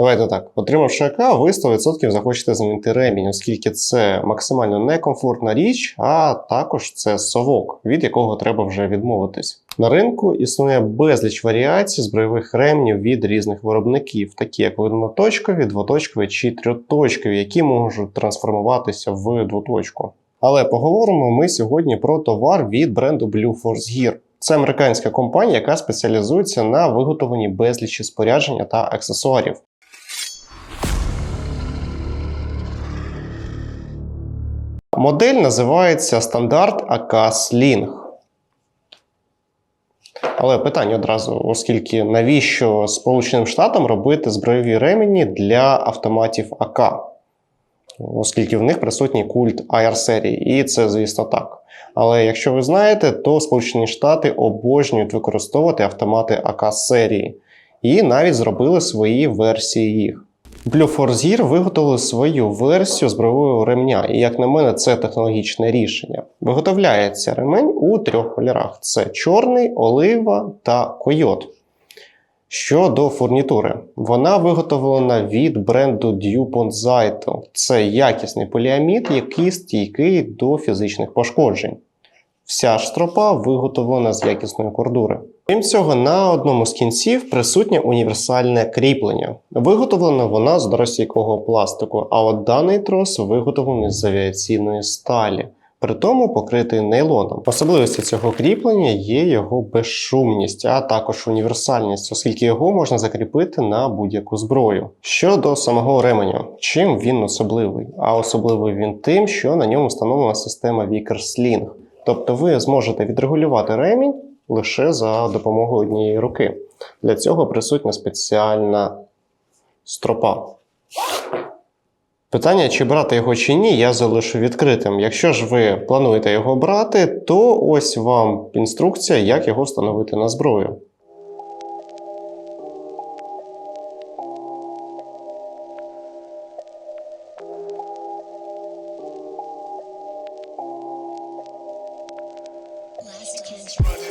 Давайте так. Отримавши АК, ви 100% захочете замінити ремінь, оскільки це максимально некомфортна річ, а також це совок, від якого треба вже відмовитись. На ринку існує безліч варіацій збройових ремнів від різних виробників, такі як одноточкові, двоточкові чи трьоточкові, які можуть трансформуватися в двоточку. Але поговоримо ми сьогодні про товар від бренду Blue Force Gear. Це американська компанія, яка спеціалізується на виготовленні безлічі спорядження та аксесуарів. Модель називається стандарт АК Sling. Але питання одразу, оскільки навіщо Сполученим Штатам робити збройові ремені для автоматів АК? Оскільки в них присутній культ AR серії, і це, звісно, так. Але якщо ви знаєте, то Сполучені Штати обожнюють використовувати автомати АК серії і навіть зробили свої версії їх. Gear виготовили свою версію збройового ремня, і як на мене, це технологічне рішення. Виготовляється ремень у трьох кольорах: це чорний, олива та койот. Щодо фурнітури, вона виготовлена від бренду DuPont Zaito. Це якісний поліамід, який стійкий до фізичних пошкоджень. Вся ж стропа виготовлена з якісної кордури. Крім цього, на одному з кінців присутнє універсальне кріплення. Виготовлена вона з доросійкого пластику, а от даний трос виготовлений з авіаційної сталі, при тому покритий нейлоном. Особливістю цього кріплення є його безшумність, а також універсальність, оскільки його можна закріпити на будь-яку зброю. Щодо самого ременя, чим він особливий? А особливий він тим, що на ньому встановлена система Vickers. Тобто ви зможете відрегулювати ремінь лише за допомогою однієї руки. Для цього присутня спеціальна стропа. Питання, чи брати його чи ні, я залишу відкритим. Якщо ж ви плануєте його брати, то ось вам інструкція, як його встановити на зброю. Last.